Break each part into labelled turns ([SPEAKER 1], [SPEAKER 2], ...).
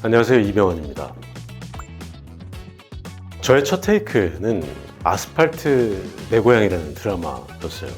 [SPEAKER 1] 안녕하세요 이병헌입니다. 저의 첫 테이크는 아스팔트 내 고향이라는 드라마였어요.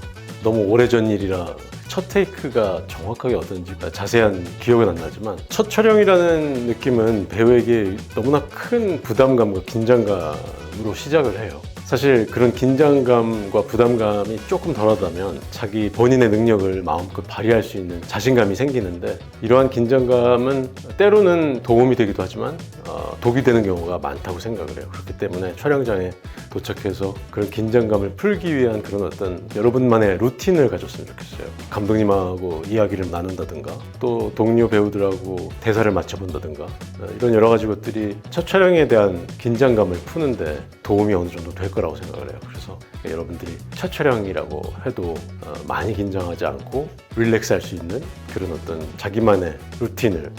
[SPEAKER 1] 너무 오래전 일이라 첫 테이크가 정확하게 어떤지 자세한 기억은 안 나지만 첫 촬영이라는 느낌은 배우에게 너무나 큰 부담감과 긴장감으로 시작을 해요. 사실 그런 긴장감과 부담감이 조금 덜하다면 자기 본인의 능력을 마음껏 발휘할 수 있는 자신감이 생기는데 이러한 긴장감은 때로는 도움이 되기도 하지만 어, 독이 되는 경우가 많다고 생각을 해요. 그렇기 때문에 촬영장에 도착해서 그런 긴장감을 풀기 위한 그런 어떤 여러분만의 루틴을 가졌으면 좋겠어요. 감독님하고 이야기를 나눈다든가 또 동료 배우들하고 대사를 맞춰본다든가 어, 이런 여러 가지 것들이 첫 촬영에 대한 긴장감을 푸는데 도움이 어느 정도 될 거라고 생각을 해요. 그래서 여러분들이 첫 촬영이라고 해도 어, 많이 긴장하지 않고 릴렉스 할 수 있는 그런 어떤 자기만의 루틴을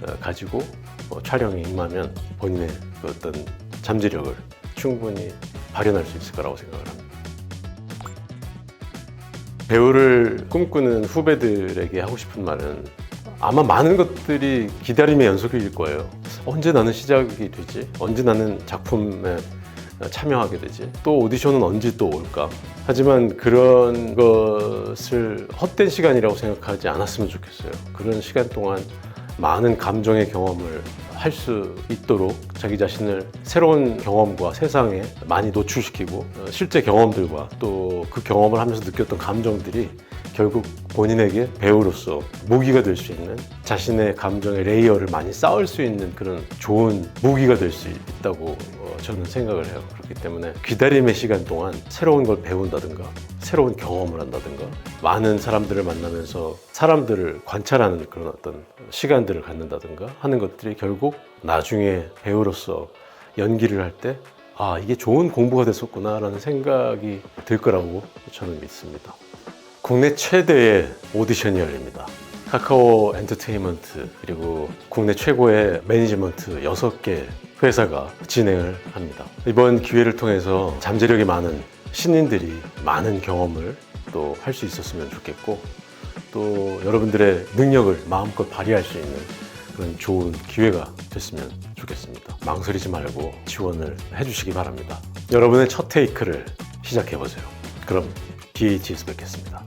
[SPEAKER 1] 어, 가지고 어, 촬영에 임하면 본인의 그 어떤 잠재력을 충분히 발현할 수 있을 거라고 생각을 합니다. 배우를 꿈꾸는 후배들에게 하고 싶은 말은 아마 많은 것들이 기다림의 연속일 거예요. 언제 나는 시작이 되지? 언제 나는 작품에 참여하게 되지? 또 오디션은 언제 또 올까? 하지만 그런 것을 헛된 시간이라고 생각하지 않았으면 좋겠어요. 그런 시간 동안 많은 감정의 경험을 할 수 있도록 자기 자신을 새로운 경험과 세상에 많이 노출시키고 어, 실제 경험들과 또 그 경험을 하면서 느꼈던 감정들이 결국 본인에게 배우로서 무기가 될 수 있는 자신의 감정의 레이어를 많이 쌓을 수 있는 그런 좋은 무기가 될 수 있다고 어, 저는 생각을 해요. 그렇기 때문에 기다림의 시간 동안 새로운 걸 배운다든가 새로운 경험을 한다든가 많은 사람들을 만나면서 사람들을 관찰하는 그런 어떤 시간들을 갖는다든가 하는 것들이 결국 나중에 배우로서 연기를 할때 아, 이게 좋은 공부가 됐었구나라는 생각이 들 거라고 저는 믿습니다. 국내 최대의 오디션이 열립니다. 카카오 엔터테인먼트 그리고 국내 최고의 매니지먼트 6개 회사가 진행을 합니다. 이번 기회를 통해서 잠재력이 많은 신인들이 많은 경험을 또 할 수 있었으면 좋겠고 또 여러분들의 능력을 마음껏 발휘할 수 있는 그런 좋은 기회가 됐으면 좋겠습니다. 망설이지 말고 지원을 해주시기 바랍니다. 여러분의 첫 테이크를 시작해보세요. 그럼 DH에서 뵙겠습니다.